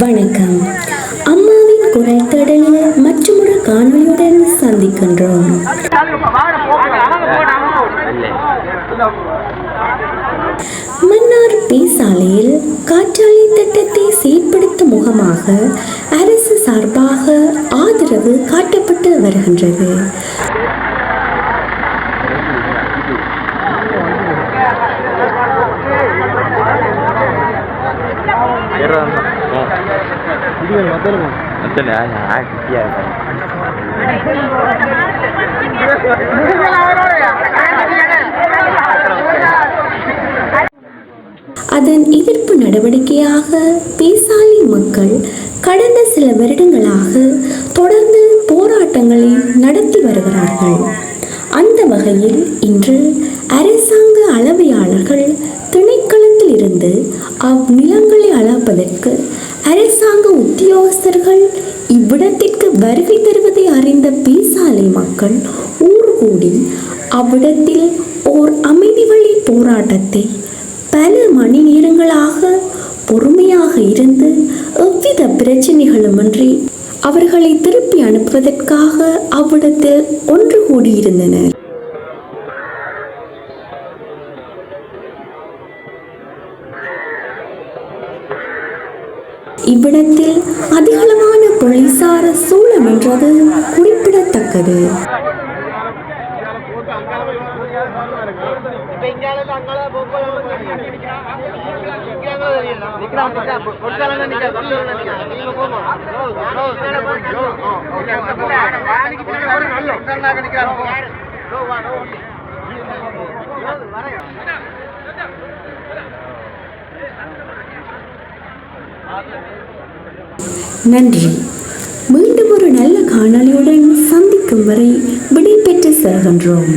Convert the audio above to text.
வணக்கம். அம்மாவின் குரல் தேடலில் மற்றொரு காணொலியுடன் சந்திக்கின்றோம். மன்னார் பேசாலையில் காற்றாலை திட்டத்தை செயற்படுத்தும் முகமாக அரசு சார்பாக ஆதரவு காட்டப்பட்டு வருகின்றது. ಅತ್ತನೆ ಹಾಕಿಯ அதன் எதிர்ப்பு நடவடிக்கையாக பேசாலி மக்கள் கடந்த சில வருடங்களாக தொடர்ந்து போராட்டங்களை நடத்தி வருகிறார்கள் அந்த வகையில் இன்று அரசாங்க அளவையாளர்கள் திணைக்களத்தில் இருந்து அவ்நிலங்களை அளப்பதற்கு அரசாங்க உத்தியோகஸ்தர்கள் இவ்விடத்திற்கு வருகை தருவதை அறிந்த பீசாலை மக்கள் ஊர் கூடி அவ்விடத்தில் ஓர் அமைதி வழி போராட்டத்தை பல மணி நேரங்களாக பொறுமையாக இருந்து எவ்வித பிரச்சனைகளுமின்றி அவர்களை திருப்பி அனுப்புவதற்காக அவ்விடத்தில் ஒன்று கூடியிருந்தனர். இவ்விடத்தில் அதிகளவான போலீசார சூழம் என்றது குறிப்பிடத்தக்கது. நன்றி. மீண்டும் ஒரு நல்ல காணொலியுடன் சந்திக்கும் வரை விடைபெற்று செல்கின்றோம்.